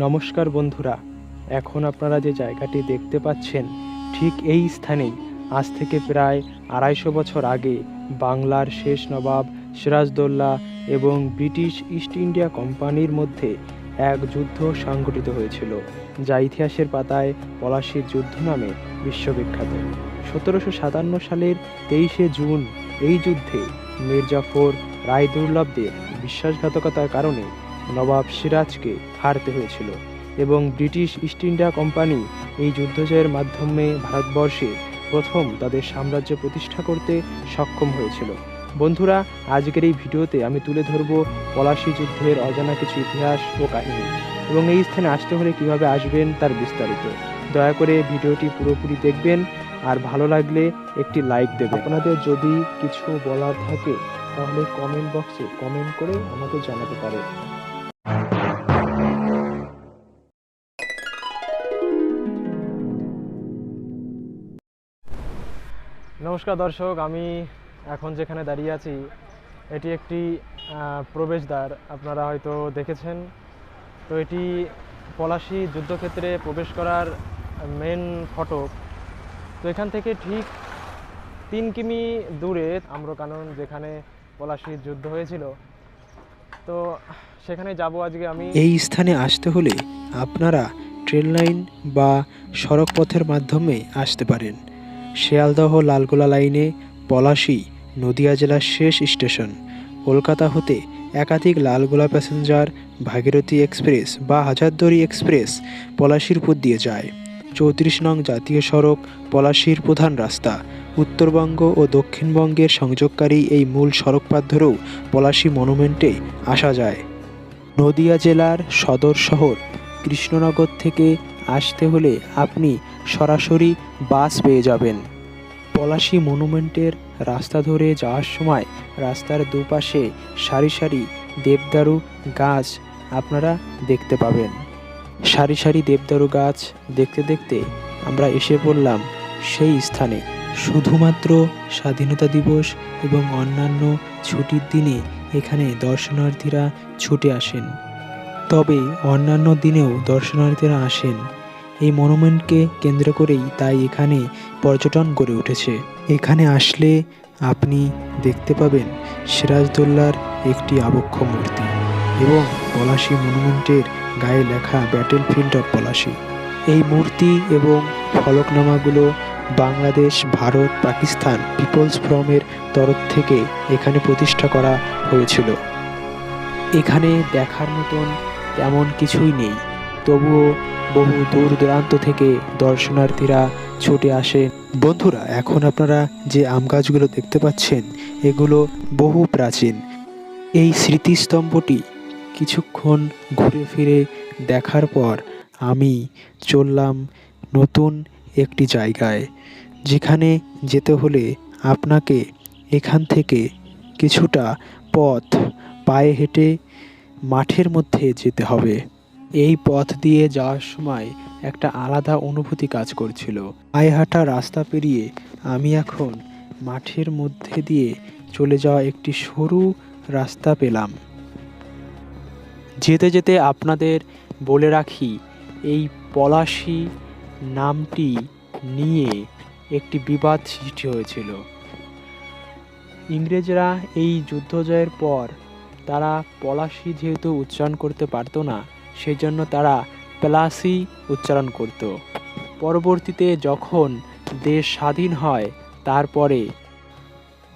নমস্কার বন্ধুরা, এখন আপনারা যে জায়গাটি দেখতে পাচ্ছেন, ঠিক এই স্থানেই, আজ থেকে প্রায় আড়াইশো বছর আগে, বাংলার শেষ নবাব সিরাজদৌল্লা এবং ব্রিটিশ ইস্ট ইন্ডিয়া কোম্পানির মধ্যে এক যুদ্ধ সংঘটিত হয়েছিল, যা ইতিহাসের পাতায় পলাশির যুদ্ধ নামে বিশ্ববিখ্যাত। সতেরোশো সাতান্ন সালের তেইশে জুন, এই যুদ্ধে মির্জাফর রায়দুর্লভদের বিশ্বাসঘাতকতার কারণে নবাব সিরাজকে হারতে হয়েছিল এবং ব্রিটিশ ইস্ট ইন্ডিয়া কোম্পানি এই যুদ্ধজয়ের মাধ্যমে ভারতবর্ষে প্রথম তাদের সাম্রাজ্য প্রতিষ্ঠা করতে সক্ষম হয়েছিল। বন্ধুরা, আজকের এই ভিডিওতে আমি তুলে ধরব পলাশি যুদ্ধের অজানা কিছু ইতিহাস ও কাহিনী এবং এই স্থানে আসতে হলে কীভাবে আসবেন তার বিস্তারিত। দয়া করে ভিডিওটি পুরোপুরি দেখবেন আর ভালো লাগলে একটি লাইক দেবেন। আপনাদের যদি কিছু বলার থাকে তাহলে কমেন্ট বক্সে কমেন্ট করে আমাকে জানাতে পারে নমস্কার দর্শক, আমি এখন যেখানে দাঁড়িয়ে আছি, এটি একটি প্রবেশদ্বার। আপনারা হয়তো দেখেছেন। তো এটি পলাশি যুদ্ধক্ষেত্রে প্রবেশ করার মেন ফটক। তো এখান থেকে ঠিক তিন কিমি দূরে আম্রকানন, যেখানে পলাশির যুদ্ধ হয়েছিল। তো সেখানে যাব আজকে আমি। এই স্থানে আসতে হলে আপনারা ট্রেন লাইন বা সড়ক পথের মাধ্যমে আসতে পারেন। শিয়ালদহ লালগোলা লাইনে পলাশী, নদিয়া জেলার শেষ স্টেশন। কলকাতা হতে একাধিক লালগোলা প্যাসেঞ্জার, ভাগীরথী এক্সপ্রেস বা হাজারদুয়ারি এক্সপ্রেস পলাশির উপর দিয়ে যায়। চৌত্রিশ নং জাতীয় সড়ক পলাশির প্রধান রাস্তা। উত্তরবঙ্গ ও দক্ষিণবঙ্গের সংযোগকারী এই মূল সড়কপথ ধরেও পলাশী মনুমেন্টে আসা যায়। নদিয়া জেলার সদর শহর কৃষ্ণনগর থেকে আসতে হলে আপনি সরাসরি বাস পেয়ে যাবেন। পলাশী মনুমেন্টের রাস্তা ধরে যাওয়ার সময় রাস্তার দুপাশে সারি সারি দেবদারু গাছ আপনারা দেখতে পাবেন। সারি সারি দেবদারু গাছ দেখতে দেখতে আমরা এসে পড়লাম সেই স্থানে। শুধুমাত্র স্বাধীনতা দিবস এবং অন্যান্য ছুটির দিনে এখানে দর্শনার্থীরা ছুটে আসেন। তবে অন্যান্য দিনেও দর্শনার্থীরা আসেন। এই মনুমেন্টকে কেন্দ্র করেই তাই এখানে পর্যটন গড়ে উঠেছে। এখানে আসলে আপনি দেখতে পাবেন সিরাজদৌল্লার একটি আবক্ষ মূর্তি এবং পলাশী মনুমেন্টের গায়ে লেখা ব্যাটেল ফিল্ড অফ পলাশী এই মূর্তি এবং ফলকনামাগুলো বাংলাদেশ, ভারত, পাকিস্তান, পিপলস ফ্রমের তরফ থেকে এখানে প্রতিষ্ঠা করা হয়েছিল। এখানে দেখার মতন তেমন কিছুই নেই। তবুও বহু দূর দূরান্ত থেকে দর্শনার্থীরা ছুটে আসে বন্ধুরা, এখন আপনারা যে আম গাছগুলো দেখতে পাচ্ছেন, এগুলো বহু প্রাচীন। এই স্মৃতিস্তম্ভটি কিছুক্ষণ ঘুরে ফিরে দেখার পর আমি চললাম নতুন একটি জায়গায়, যেখানে যেতে হলে আপনাকে এখান থেকে কিছুটা পথ পায়ে হেঁটে মাঠের মধ্যে যেতে হবে। এই পথ দিয়ে যাওয়ার সময় একটা আলাদা অনুভূতি কাজ করছিল। হাঁটা রাস্তা পেরিয়ে আমি এখন মাঠের মধ্যে দিয়ে চলে যাওয়া একটি সরু রাস্তা পেলাম। যেতে যেতে আপনাদের বলে রাখি, এই পলাশি নামটি নিয়ে একটি বিবাদ সৃষ্টি হয়েছিল। ইংরেজরা এই যুদ্ধ জয়ের পর তারা পলাশি যেহেতু উচ্চারণ করতে পারতো না সেই জন্য তারা প্লাসি উচ্চারণ করত। পরবর্তীতে যখন দেশ স্বাধীন হয়, তারপরে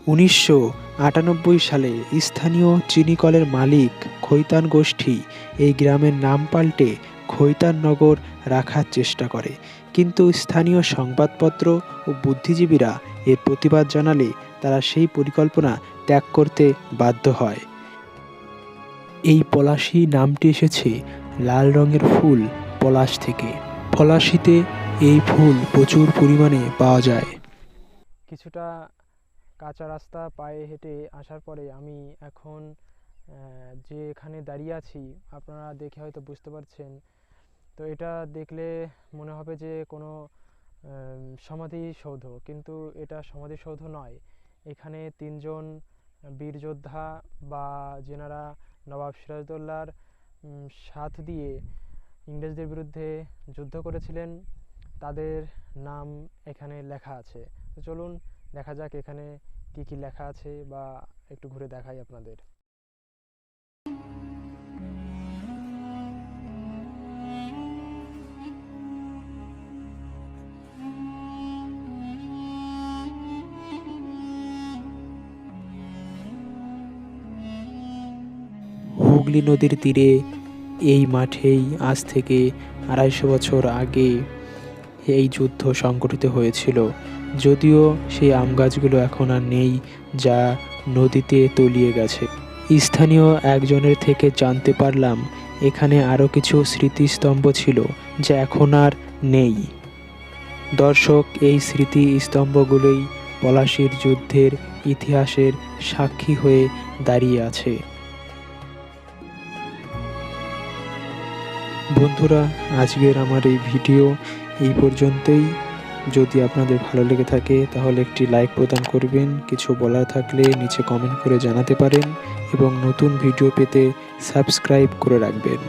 উনিশশো আটানব্বই সালে স্থানীয় চিনিকলের মালিক খৈতান গোষ্ঠী এই গ্রামের নাম পাল্টে খৈতাননগর রাখার চেষ্টা করে। কিন্তু স্থানীয় সংবাদপত্র ও বুদ্ধিজীবীরা এর প্রতিবাদ জানালে তারা সেই পরিকল্পনা ত্যাগ করতে বাধ্য হয়। এই পলাশী নামটি এসেছে লাল রঙের ফুল পলাশ থেকে। পলাশিতে এই ফুল প্রচুর পরিমাণে পাওয়া যায়। কিছুটা কাঁচা রাস্তা পায়ে হেঁটে আসার পরে আমি এখন যে এখানে দাঁড়িয়ে আছি, আপনারা দেখে হয়তো বুঝতে পারছেন। তো এটা দেখলে মনে হবে যে কোনো সমাধিসৌধ, কিন্তু এটা সমাধিসৌধ নয়। এখানে তিনজন বীর যোদ্ধা বা যেনারা নবাব সিরাজদৌল্লার সাথ দিয়ে ইংরেজদের বিরুদ্ধে যুদ্ধ করেছিলেন। তাদের নাম এখানে লেখা আছে। তো চলুন দেখা যাক এখানে কি কি লেখা আছে বা একটু ঘুরে দেখাই আপনাদের। হুগলি নদীর তীরে, এই মাঠেই আজ থেকে আড়াইশো বছর আগে এই যুদ্ধ সংগঠিত হয়েছিল। যদিও সেই আম গাছগুলো এখন আর নেই যা নদীতে তলিয়ে গেছে। স্থানীয় একজনের থেকে জানতে পারলাম, এখানে আরও কিছু স্মৃতিস্তম্ভ ছিল যা এখন আর নেই। দর্শক, এই স্মৃতিস্তম্ভগুলোই পলাশির যুদ্ধের ইতিহাসের সাক্ষী হয়ে দাঁড়িয়ে আছে। বন্ধুরা, আজকের আমার এই ভিডিও এই পর্যন্তই। যদি আপনাদের ভালো লেগে থাকে, তাহলে একটি লাইক প্রদান করবেন। কিছু বলা থাকলে নিচে কমেন্ট করে জানাতে পারেন এবং নতুন ভিডিও পেতে সাবস্ক্রাইব করে রাখবেন।